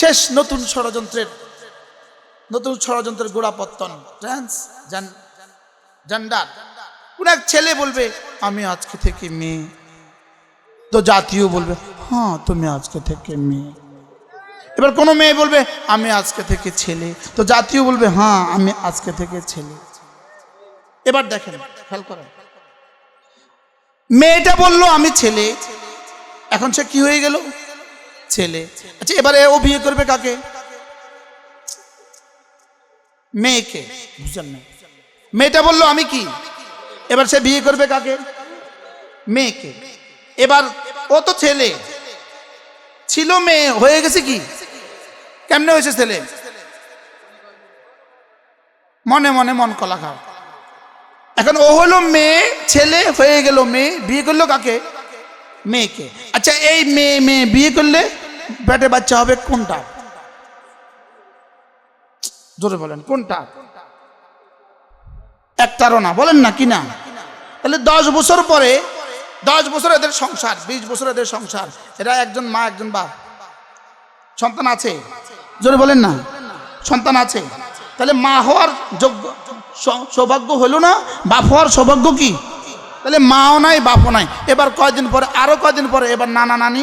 শেষ নতুন ষড়যন্ত্রের নতুন ষড়যন্ত্রের গোড়াপত্তন ট্রান্স জেন্ডার। কোন এক ছেলে বলবে, আমি আজকে থেকে মেয়ে। তো জাতীয় বলবে হ্যাঁ তুমি আজকে থেকে মেয়ে। এবার কোনো মেয়ে বলবে, আমি আজকে থেকে ছেলে। তো জাতীয় বলবে হ্যাঁ আমি আজকে থেকে ছেলে। এবার দেখেন, খেয়াল করেন। মেয়েটা বলল, আমি ছেলে। এখন সে কি হয়ে গেল? ছেলে। আচ্ছা এবারে ও বিয়ে করবে কাকে? মেয়েকে। বুঝলেন না মেয়েটা বলল, আমি কি? এবার সে বিয়ে করবে কাকে? মেয়েকে। এবার ও তো ছেলে। ছিল মেয়ে, হয়ে গেছে কি? কেমনে হয়েছে ছেলে? মনে মনে মন কলা খাও এখন ও হলো মেয়ে, ছেলে, হয়ে গেল মেয়ে। বিয়ে করল কাকে? মেয়েকে। আচ্ছা এই মেয়ে মেয়ে বিয়ে করলে পেটে বাচ্চা হবে কোনটা? জোরে বলেন, কোনটা? একটারও না, বলেন না কি না? তাহলে দশ বছর পরে, দশ বছর এদের সংসার, বিশ বছর এদের সংসার, এরা একজন মা, একজন বাপ। সন্তান আছে? জোরে বলেন না। সন্তান আছে? তাহলে মা হওয়ার যোগ্য সৌভাগ্য হলো না, বাপ হওয়ার সৌভাগ্য কি? তাহলে মাও নাই, বাপও নাই। এবার কয়দিন পরে, আরও কয়দিন পরে, এবার নানা নানি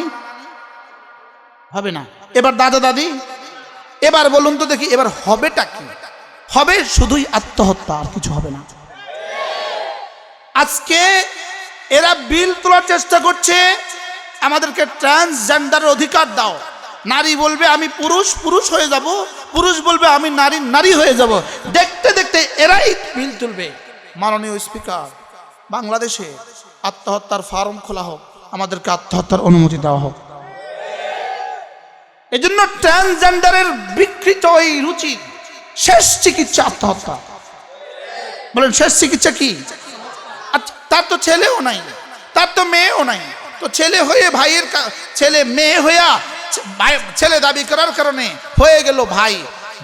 হবে না। এবার দাদা দাদি, এবার বলুন তো দেখি, এবার হবেটা কি? হবে শুধুই আত্মহত্যা, আর কিছু হবে না। আজকে এরা বিল তোলার চেষ্টা করছে, আমাদেরকে ট্রান্সজেন্ডার অধিকার দাও। নারী বলবে, আমি পুরুষ পুরুষ হয়ে যাব। পুরুষ বলবে, আমি নারী নারী হয়ে যাব। দেখতে দেখতে এরাই বিল তুলবে। মাননীয় স্পিকার, বাংলাদেশে আত্মহত্যার ফার্ম খোলা হোক, আমাদেরকে আত্মহত্যার অনুমতি দেওয়া হোক। এজন্য ট্রান্সজেন্ডারের বিকৃত এই রুচি শেষ চিকিৎসা আত্মহত্যা। বলেন শেষ চিকিৎসা কি? আচ্ছা, তার তো ছেলেও নাই তার তো মেয়েও নাই। তো ছেলে হয়ে ভাইয়ের ছেলে মেয়ে হইয়া ছেলে দাবি করার কারণে হয়ে গেল ভাই।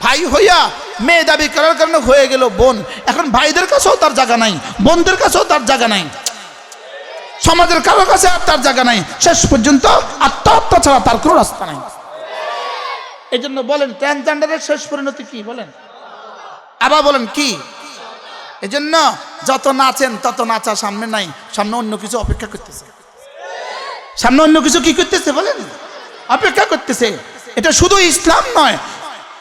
ভাই হইয়া মেয়ে দাবি করার কারণে হয়ে গেল বোন। এখন ভাইদের কাছেও তার জায়গা নাই বোনদের কাছেও তার জায়গা নাই। সমাজের কারও কাছে আর তার জায়গা নাই। শেষ পর্যন্ত আত্মহত্যা ছাড়া তার কোনো রাস্তা নাই। এই জন্য বলেন ট্রান্সজেন্ডারের শেষ পরিণতি কি? বলেন। আবার বলেন, কি? এজন্য যত নাচেন, তত নাচা সামনে নাই, সামনে অন্য কিছু অপেক্ষা করতেছে। সামনে অন্য কিছু কি করতেছে, বলেন? অপেক্ষা করতেছে। এটা শুধু ইসলাম নয়।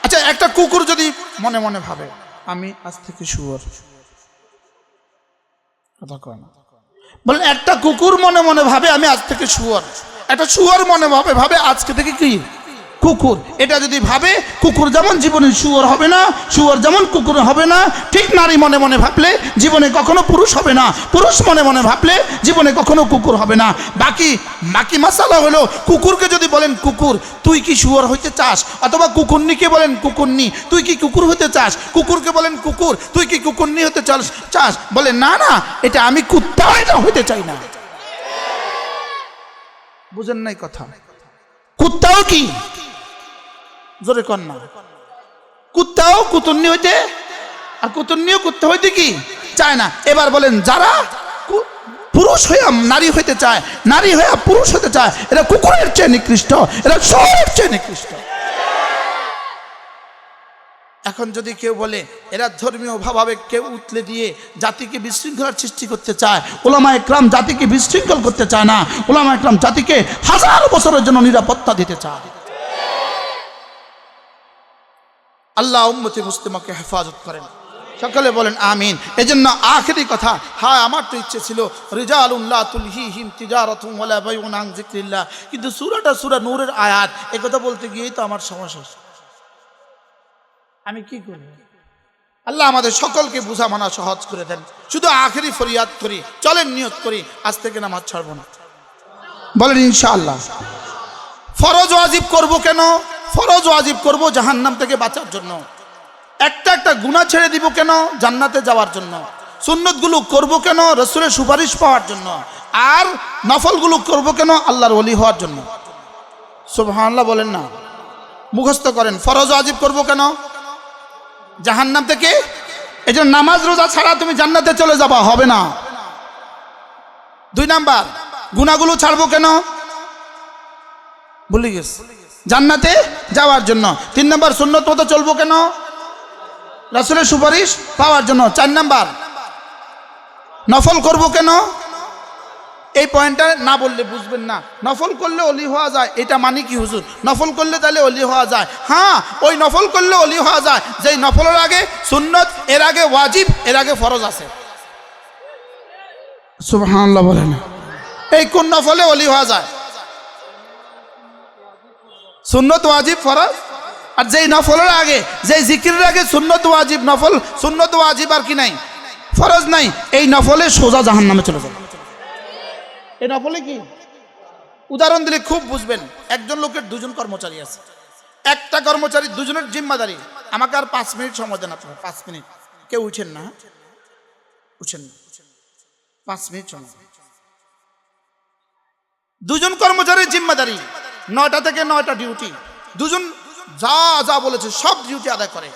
আচ্ছা একটা কুকুর যদি মনে মনে ভাবে, আমি আজ থেকে শুয়োর। কথা কয় না। বলেন, একটা কুকুর মনে মনে ভাবে, আমি আজ থেকে শুয়োর। একটা শুয়োর মনে ভাবে ভাবে, আজকে থেকে কি? কুকুর। এটা যদি ভাবে, কুকুর যেমন জীবনে শুয়োর হবে না, শুয়োর যেমন কুকুর হবে না, ঠিক নারী মনে মনে ভাবলে জীবনে কখনো পুরুষ হবে না। পুরুষ মনে মনে ভাবলে জীবনে কখনো কুকুর হবে না। বাকি বাকি মাসালা হলো, কুকুরকে যদি বলেন, কুকুর, তুই কি শুয়োর হইতে চাস? অথবা কুকুরনিকে বলেন, কুকুরনি, তুই কি কুকুর হতে চাস? কুকুরকে বলেন, কুকুর, তুই কি কুকুরনি হতে চাস? চাস। বলে, না না, এটা আমি কুত্তা এটা হইতে চাই না। বুঝেন নাই কথা? কুত্তাও কি? জোরে না। কুত্তাও কুতুন্নি হইতে, আর কুতুন্নিও কুত্তা হইতে কি চায় না। এবার বলেন, যারা পুরুষ হইয়া নারী হইতে চায়, নারী হইয়া পুরুষ হতে চায়, এরা কুকুরের চেয়ে নিকৃষ্ট, এরা শহরের চেয়ে নিকৃষ্ট। এখন যদি কেউ বলে, এরা ধর্মীয় ভাবে কেউ উতলে দিয়ে জাতিকে বিশৃঙ্খলার সৃষ্টি করতে চায়, ওলামা একরাম জাতিকে বিশৃঙ্খল করতে চায় না, ওলামা একরাম জাতিকে হাজার বছরের জন্য নিরাপত্তা দিতে চায়। আল্লাহ উম্মতি মুসলিমাকে হেফাজত করেন। সকলে বলেন, আমিন। এজন্য আখেরি কথা হ্যাঁ আমার তো ইচ্ছে ছিল রিজাল উল্লাহ বাইউন কিন্তু সূরাটা সূরা নূরের আয়াত বলতে গিয়েই তো আমার সমস্যা আমি কি করব আল্লাহ আমাদের সকলকে বুঝা মানা সহজ করে দেন। শুধু আখেরি ফরিয়াদ করি, চলেন নিয়ত করি, আজ থেকে নামাজ ছাড়বো না। বলেন, ইনশাআল্লাহ। ফরজ ওয়াজিব করব কেন? ফরজ ওয়াজিব করব জাহান্নাম থেকে বাঁচার জন্য। একটা একটা গুণা ছেড়ে দিব কেন? জান্নাতে যাওয়ার জন্য। সুন্নতগুলো করব কেন? রসুলের সুপারিশ পাওয়ার জন্য। আর নফলগুলো করব কেন? আল্লাহর ওলি হওয়ার জন্য। সুবহানাল্লাহ বলেন না। মুখস্থ করেন, ফরজ ওয়াজিব করব কেন? জাহান্নাম থেকে? এই জন্য নামাজ রোজা ছাড়া তুমি জান্নাতে চলে যাবা, হবে না। দুই নাম্বার গুণাগুলো ছাড়বো কেন? ভুলে গেছে। জান্নাতে যাওয়ার জন্য। তিন নম্বর সুন্নত মতো চলবো কেন? রাসুলের সুপারিশ পাওয়ার জন্য। চার নাম্বার, নফল করব কেন? এই পয়েন্টটা না বললে বুঝবেন না। নফল করলে অলি হওয়া যায়, এটা মানে কি হুজুর? নফল করলে তাহলে অলি হওয়া যায়। হ্যাঁ ওই নফল করলে অলি হওয়া যায়। যেই নফলের আগে সুন্নত, এর আগে ওয়াজিব, এর আগে ফরজ আছে। সুবহানাল্লাহ বলেন। এই কোন নফলে অলি হওয়া যায়? সুন্নত ওয়াজিব ফরজ? আর যেই নফলের আগে, যেই জিকিরের আগে সুন্নত ওয়াজিব নফল, সুন্নত ওয়াজিব আর কি নাই? ফরজ নাই। এই নফলে সোজা জাহান নামে চলে যাবে। এই নফলে কি? উদাহরণ দিলে খুব বুঝবেন, একজন লোকের দুজন কর্মচারী আছে। একটা কর্মচারী দুজনের জিম্মাদারি। আমাকে আর পাঁচ মিনিট সময় দেন আপনারা, পাঁচ মিনিট। কেউ উঠেন না হ্যাঁ? উঠেন না। পাঁচ মিনিট সময়। দুজন কর্মচারীর জিম্মাদারি। নয়টা থেকে নয়টা ডিউটি দুজন যা যা বলেছে সব ডিউটি আদায় করে।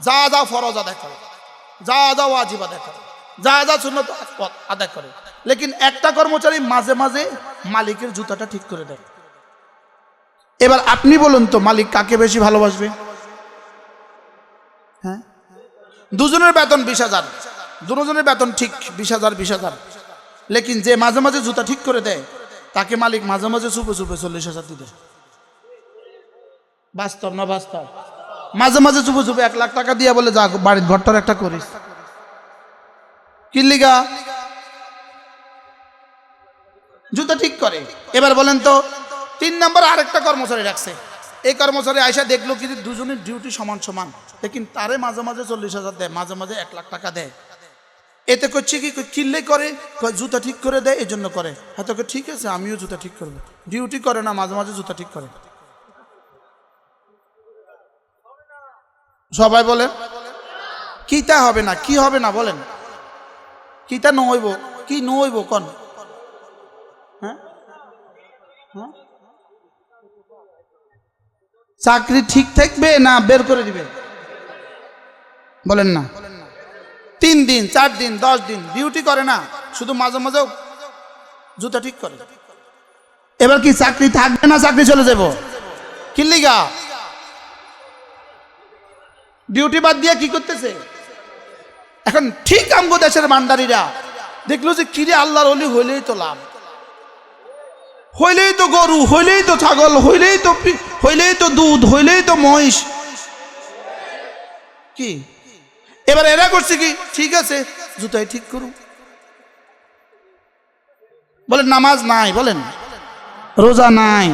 যা যা ফরজ আদায় করে। যা যা ওয়াজিব আদায় করে। যা যা সুন্নত আদায় করে। লেকিন একটা কর্মচারী মাঝে মাঝে মালিকের জুতাটা ঠিক করে দেয়। এবার আপনি বলুন তো, মালিক কাকে বেশি ভালোবাসবে? হ্যাঁ? দুজনের বেতন বিশ হাজার। দুজনের বেতন ঠিক বিশ হাজার বিশ হাজার। লেকিন যে মাঝে মাঝে জুতা ঠিক করে দেয় তাকে মালিক মাঝে মাঝে চুপে চুপে চল্লিশ হাজার দিতে। বাস্তব না বাস্তব? মাঝে মাঝে চুপে চুপে এক লাখ টাকা দিয়ে বলে, যা, বাড়ির ঘরটার একটা করিস। কিল্লিগা জুতা ঠিক করে। এবার বলেন তো, তিন নম্বর আরেকটা কর্মচারী রাখছে। এই কর্মচারী আয়সা দেখল কি যে দুজনের ডিউটি সমান সমান। লেকিন তারে মাঝে মাঝে চল্লিশ হাজার দেয়, মাঝে মাঝে এক লাখ টাকা দেয়। এতে করছে কি? কিনলে করে জুতা ঠিক করে দেয় এই জন্য করে। হয়তো কয়, ঠিক আছে আমিও জুতা ঠিক করব ডিউটি করে না মাঝে মাঝে জুতা ঠিক করে। সবাই বলেন কিতা হবে না কি হবে না বলেন? কিতা নইব কি নইব কন? হ্যাঁ? হ্যাঁ? চাকরি ঠিক থাকবে না বের করে দিবে? বলেন না। তিন দিন, চার দিন, দশ দিন ডিউটি করে না, শুধু মাঝে মাঝে জুতা ঠিক করে। এবার কি চাকরি থাকবে না চাকরি চলে যাব? কিল্লিগা ডিউটি বাদ দিয়ে কি করতেছে? এখন ঠিক আমগো দেশের মান্ডারিরা দেখল যে কিরে আল্লাহর অলি হইলেই তো লাভ। হইলেই তো গরু, হইলেই তো ছাগল, হইলেই তো হইলেই তো দুধ, হইলেই তো মহিষ। কি? এবার এরা করছে কি? ঠিক আছে, জুতাই ঠিক করুন। বলেন, নামাজ নাই, বলেন। রোজা নাই,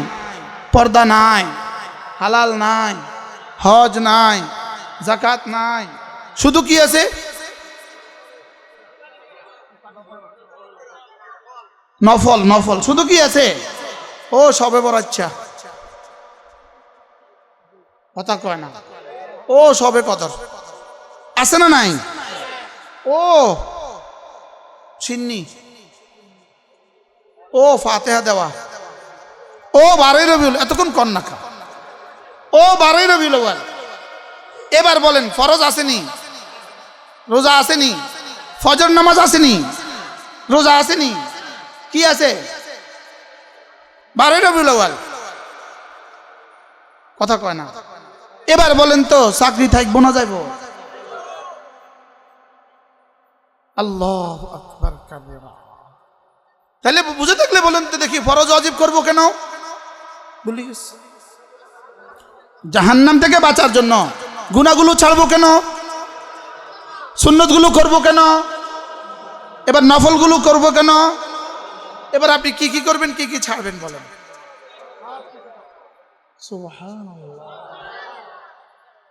পর্দা নাই, হালাল নাই, হজ নাই জাকাত নাই। শুধু কি আছে? নফল নফল। শুধু কি আছে? ও, সবে বড় আচ্ছা কথা কয় না। ও, সবে কদর। আছে না নাই? ও, সিন্নি। ও, ফাতেহা দেওয়া। ও, বারোই রবিউল এতক্ষণ কন্যা খা ও, বারোই আউয়াল। এবার বলেন, ফরজ আসেনি? রোজা আসেনি? ফজর নামাজ আসেনি? রোজা আসেনি? কি আছে? বারোই আউয়াল। কথা কয় না। এবার বলেন তো, চাকরি থাকব না যাইব? আল্লাহ আকবার কাবিরা। তাহলে বুঝে থাকলে বলেন তো দেখি ফরজ অজিব করব কেন? গেছি জাহান্নাম থেকে বাঁচার জন্য গুণাগুলো ছাড়বো কেন? সুন্নতগুলো করব কেন? এবার নফলগুলো করব কেন? এবার আপনি কি কি করবেন, কি কি ছাড়বেন বলেন।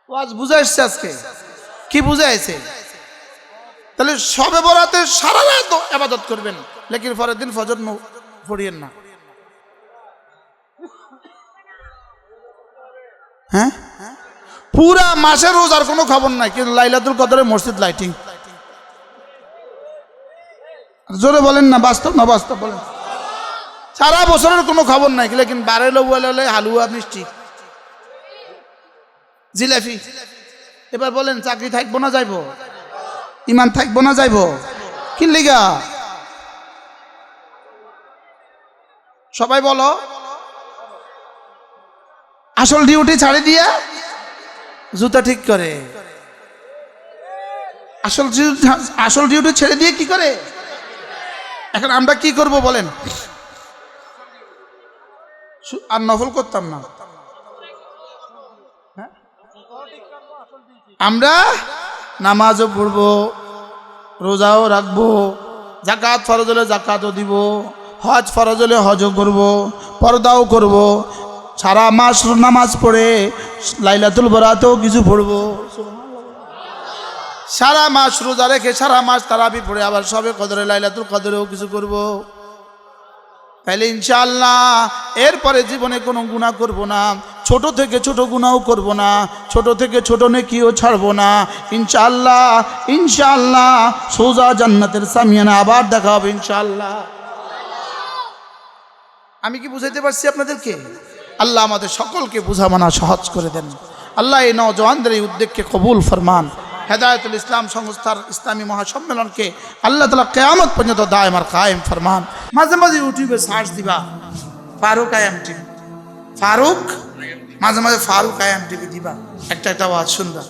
আজ বুঝে এসছে আজকে? কি বুঝে আছে তাহলে সবে বরাতে সারা রাত আবাদত করবেন। লেকিন পরের দিন ফজর পড়িয়েন না। হ্যাঁ? পুরা মাসের রোজ আর কোনো খবর নাই, কিন্তু লাইলাতুল কদরে মসজিদ লাইটিং। জোরে বলেন না, বাস্তব না বাস্তব বলেন। সারা বছরের কোনো খবর নাই, লেকিন বারে লোলে হালুয়া মিষ্টি। জিলাপি। এবার বলেন, চাকরি থাকব না যাইবো? ইমান থাকব না যাইবো? কি লিগা? সবাই বলো। আসল ডিউটি ছাড়ে দিয়া জুতা ঠিক করে। আসল আসল ডিউটি ছেড়ে দিয়ে কি করে? এখন আমরা কি করব বলেন? আর নফল করতাম না। হ্যাঁ? আমরা নামাজও পড়ব, রোজাও রাখব জাকাত ফরজ হলে জাকাতও দিব, হজ ফরজ হলে হজও করব, পর্দাও করব, সারা মাস নামাজ পড়ে লাইলাতুল বরাতেও কিছু পড়ব। সারা মাস রোজা রেখে সারা মাস তারাবি পড়ে আবার সবে কদরে লাইলাতুল কদরেও কিছু করব। তাইলে ইনশাআল্লাহ এরপরে জীবনে কোনো গুণা করব না। ছোট থেকে ছোট গুণাও করব না। ছোট থেকে ছোট নেকিও ছাড়বো না। ইনশাল্লাহ ইনশাআল্লাহ সোজা জান্নাতের সামিয়ানা আবার দেখা হবে ইনশাআল্লাহ। আমি কি বুঝাইতে পারছি আপনাদেরকে? আল্লাহ আমাদের সকলকে বুঝামানা সহজ করে দেন। আল্লাহ এই নজওয়ানদের এই উদ্যোগকে কবুল ফরমান। হেদায়তুল ইসলাম সংস্থার ইসলামী মহাসম্মেলনকে আল্লাহ তালা কেয়ামত পর্যন্ত দায় আমার কায়েম ফরমান। মাঝে মাঝে ইউটিউবে সার্চ দিবা, ফারুক আয়াম টিভি ফারুক, মাঝে মাঝে ফারুক আয়াম টিভি দিবা। একটা একটা আওয়াজ সুন্দর